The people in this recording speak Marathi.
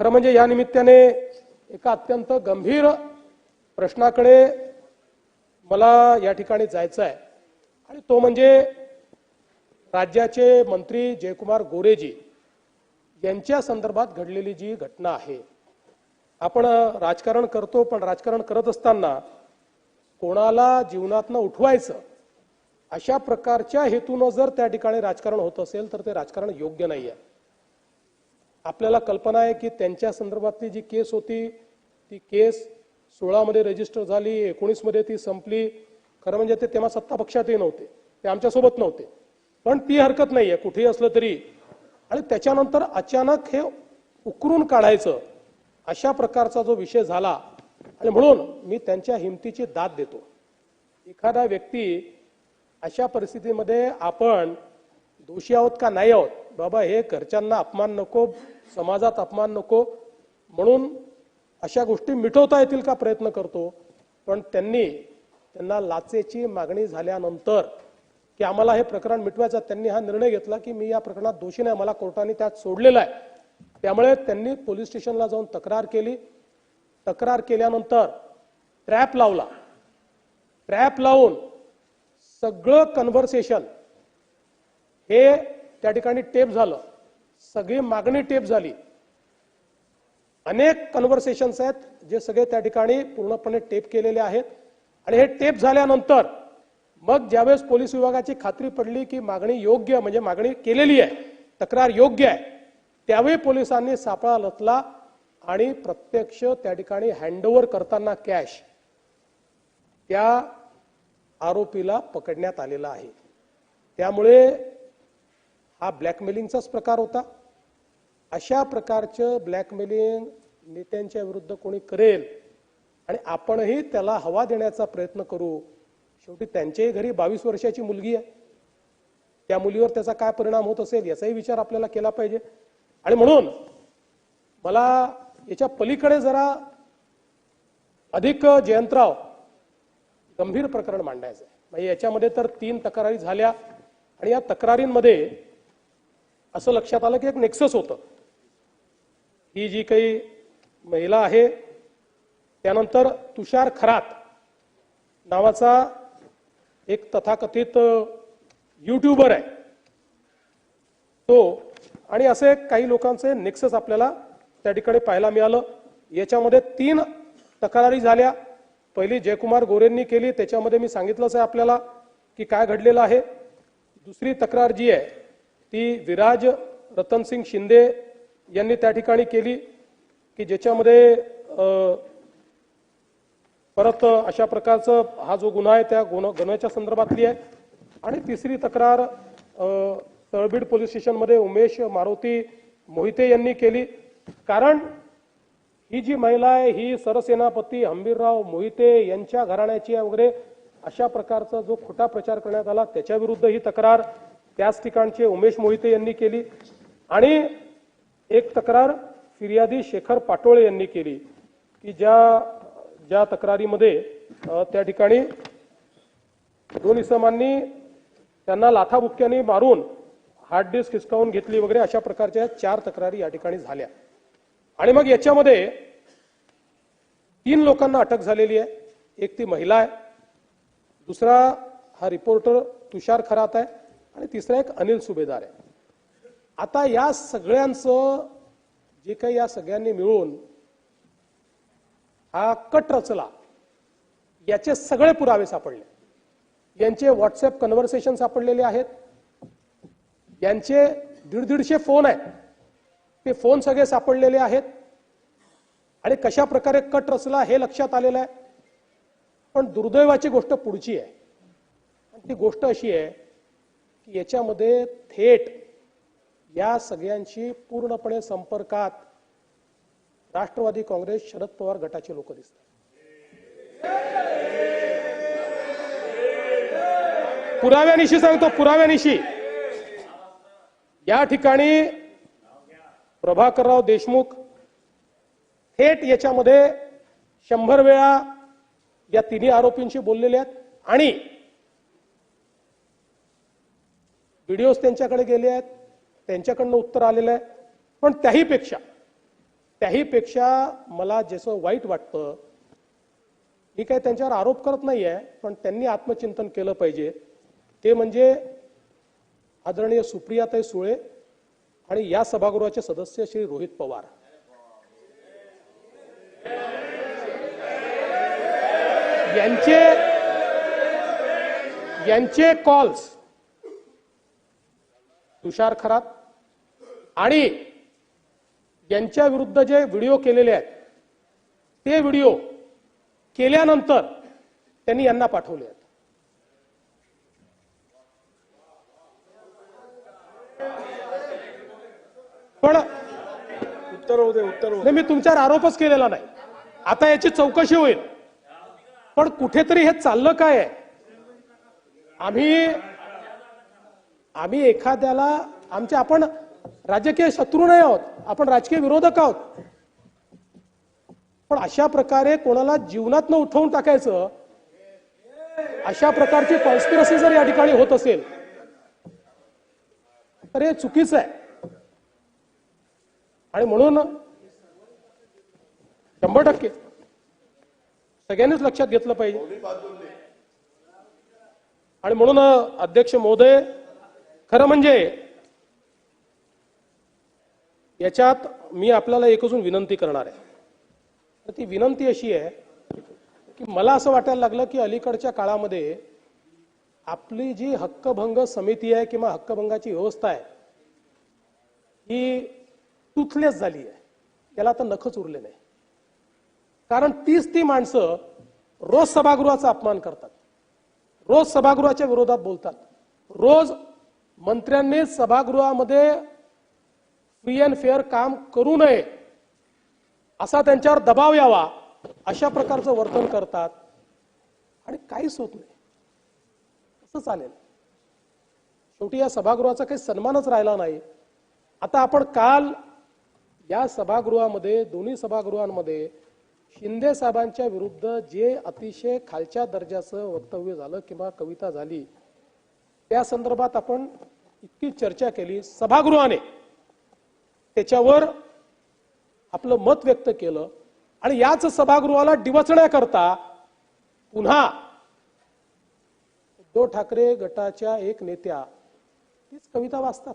खरं म्हणजे या निमित्ताने एका अत्यंत गंभीर प्रश्नाकडे मला या ठिकाणी जायचं आहे. आणि तो म्हणजे राज्याचे मंत्री जयकुमार गोरेजी यांच्या संदर्भात घडलेली जी घटना आहे. आपण राजकारण करतो पण राजकारण करत असताना कोणाला जीवनातनं उठवायचं अशा प्रकारच्या हेतूनं जर त्या ठिकाणी राजकारण होत असेल तर ते राजकारण योग्य नाही आहे आपल्याला कल्पना आहे की त्यांच्या संदर्भातली जी केस होती ती केस सोळामध्ये रजिस्टर झाली एकोणीसमध्ये ती संपली. खरं म्हणजे ते तेव्हा सत्ता पक्षातही नव्हते. ते आमच्यासोबत नव्हते. पण ती हरकत नाही आहे कुठेही असलं तरी. आणि त्याच्यानंतर अचानक हे उकरून काढायचं अशा प्रकारचा जो विषय झाला. आणि म्हणून मी त्यांच्या हिमतीची दाद देतो. एखादा व्यक्ती अशा परिस्थितीमध्ये आपण दोषी आहोत का नाही आहोत? बाबा हे घरच्यांना अपमान नको समाजात अपमान नको. म्हणून अशा गोष्टी मिटवता येतील का प्रयत्न करतो? पण त्यांनी त्यांना लाचेची मागणी झाल्यानंतर की आम्हाला हे प्रकरण मिटवायचं त्यांनी हा निर्णय घेतला की मी या प्रकरणात दोषी नाही मला कोर्टाने त्यात सोडलेला आहे. त्यामुळे त्यांनी पोलीस स्टेशनला जाऊन तक्रार केली. तक्रार केल्यानंतर ट्रॅप लावला. ट्रॅप लावून सगळं कन्व्हर्सेशन हे त्या ठिकाणी टेप झालं. सगळी मागणी टेप झाली. अनेक कन्व्हर्सेशन्स आहेत जे सगळे त्या ठिकाणी पूर्णपणे टेप केलेले आहेत. आणि हे टेप झाल्यानंतर मग ज्यावेळेस पोलीस विभागाची खात्री पडली की मागणी योग्य म्हणजे मागणी केलेली आहे तक्रार योग्य आहे त्यावेळी पोलिसांनी सापळा लचला आणि प्रत्यक्ष त्या ठिकाणी हँडओव्हर करताना कॅश त्या आरोपीला पकडण्यात आलेला आहे. त्यामुळे हा ब्लॅकमेलिंगचाच प्रकार होता. अशा प्रकारचं ब्लॅकमेलिंग नेत्यांच्या विरुद्ध कोणी करेल आणि आपणही त्याला हवा देण्याचा प्रयत्न करू शेवटी त्यांच्याही घरी बावीस वर्षाची मुलगी आहे. त्या मुलीवर त्याचा काय परिणाम होत असेल याचाही विचार आपल्याला केला पाहिजे. आणि म्हणून मला याच्या पलीकडे जरा अधिक जयंतराव गंभीर प्रकरण मांडायचं आहे म्हणजे याच्यामध्ये तर तीन तक्रारी झाल्या आणि या तक्रारींमध्ये असं लक्षात आलं की एक नेक्सस होतं. ही जी काही महिला आहे त्यानंतर तुषार खरात नावाचा एक तथाकथित युट्यूबर आहे. तो आणि असे काही लोकांचे नेक्सस आपल्याला त्या ठिकाणी पाहायला मिळालं. याच्यामध्ये तीन तक्रारी झाल्या. पहिली जयकुमार गोरेंनी केली. त्याच्यामध्ये मी सांगितलंच आहे आपल्याला की काय घडलेलं आहे. दुसरी तक्रार जी आहे ती विराज रतनसिंग शिंदे यांनी त्या ठिकाणी केली की ज्याच्यामध्ये परत अशा प्रकारचं हा जो गुन्हा आहे त्या गुन्हा गुन्ह्याच्या संदर्भातली आहे. आणि तिसरी तक्रार तळबीड पोलीस स्टेशनमध्ये उमेश मारुती मोहिते यांनी केली. कारण ही जी महिला आहे ही सरसेनापती हंबीरराव मोहिते यांच्या घराण्याची आहे वगैरे अशा प्रकारचा जो खोटा प्रचार करण्यात आला त्याच्या विरुद्ध ही तक्रार त्याच ठिकाणचे उमेश मोहिते यांनी केली आणि एक तक्रार फिर्यादी शेखर पाटोळे यांनी केली की ज्या ज्या तक्रारीमध्ये त्या ठिकाणी दोन इसमांनी त्यांना लाथाबुक्क्याने मारून हार्ड डिस्क हिसकावून घेतली वगैरे अशा प्रकारच्या चार तक्रारी या ठिकाणी झाल्या. आणि मग याच्यामध्ये तीन लोकांना अटक झालेली आहे. एक ती महिला आहे. दुसरा हा रिपोर्टर तुषार खरात आहे. आणि तिसरा एक अनिल सुभेदार आहे. आता या सगळ्यांचं जे काही या सगळ्यांनी मिळून हा कट रचला याचे सगळे पुरावे सापडले. यांचे व्हॉट्सअप कन्व्हर्सेशन सापडलेले आहेत. यांचे दीड दीडशे फोन आहेत. ते फोन सगळे सापडलेले आहेत. आणि कशा प्रकारे कट रचला हे लक्षात आलेलं आहे. पण दुर्दैवाची गोष्ट पुढची आहे. ती गोष्ट अशी आहे याच्यामध्ये थेट या सगळ्यांशी पूर्णपणे संपर्कात राष्ट्रवादी काँग्रेस शरद पवार गटाचे लोक दिसतात. पुराव्यानिशी सांगतो पुराव्यानिशी. या ठिकाणी प्रभाकरराव देशमुख थेट याच्यामध्ये शंभर वेळा या तिन्ही आरोपींशी बोललेले आहेत आणि व्हिडिओज त्यांच्याकडे गेले आहेत त्यांच्याकडनं उत्तर आलेलं आहे. पण त्याहीपेक्षा त्याहीपेक्षा मला जसं वाईट वाटतं मी काही त्यांच्यावर आरोप करत नाही आहे पण त्यांनी आत्मचिंतन केलं पाहिजे. ते म्हणजे आदरणीय सुप्रियाताई सुळे आणि या सभागृहाचे सदस्य श्री रोहित पवार. यांचे यांचे कॉल्स तुषार खरात. आणि यांच्या विरुद्ध जे व्हिडिओ केलेले आहेत ते व्हिडिओ केल्यानंतर त्यांनी यांना पाठवले आहेत. पण उत्तर होऊ दे उत्तर होऊ दे. मी तुमच्यावर आरोपच केलेला नाही. आता याची चौकशी होईल. पण कुठेतरी हे चाललं काय आहे? आम्ही आम्ही एखाद्याला आमचे आपण राजकीय शत्रू नाही आहोत आपण राजकीय विरोधक आहोत. पण अशा प्रकारे कोणाला जीवनात न उठवून टाकायचं अशा प्रकारची कॉन्स्पिरसी जर या ठिकाणी होत असेल तर हे चुकीचं आहे. आणि म्हणून शंभर टक्के सगळ्यांनीच लक्षात घेतलं पाहिजे. आणि म्हणून अध्यक्ष महोदय खरं म्हणजे याच्यात मी आपल्याला एक अजून विनंती करणार आहे. तर ती विनंती अशी आहे की मला असं वाटायला लागलं की अलीकडच्या काळामध्ये आपली जी हक्कभंग समिती आहे किंवा हक्कभंगाची व्यवस्था आहे ही टुथलेस झाली आहे. त्याला आता नखच उरले नाही. कारण तीच ती माणसं रोज सभागृहाचा अपमान करतात. रोज सभागृहाच्या विरोधात बोलतात. रोज मंत्र्यांनी सभागृहामध्ये फ्री अँड फेअर काम करू नये. असा त्यांच्यावर दबाव यावा अशा प्रकारचं वर्तन करतात. आणि काहीच होत नाही. कसं चालेल. शेवटी या सभागृहाचा काही सन्मानच राहिला नाही. आता आपण काल या सभागृहामध्ये दोन्ही सभागृहांमध्ये शिंदे साहेबांच्या विरुद्ध जे अतिशय खालच्या दर्जाचं वक्तव्य झालं किंवा कविता झाली त्या संदर्भात आपण इतकी चर्चा केली. सभागृहाने त्याच्यावर आपलं मत व्यक्त केलं. आणि याच सभागृहाला डिवचण्याकरता पुन्हा उद्धव ठाकरे गटाच्या एक नेत्या तीच कविता वाचतात.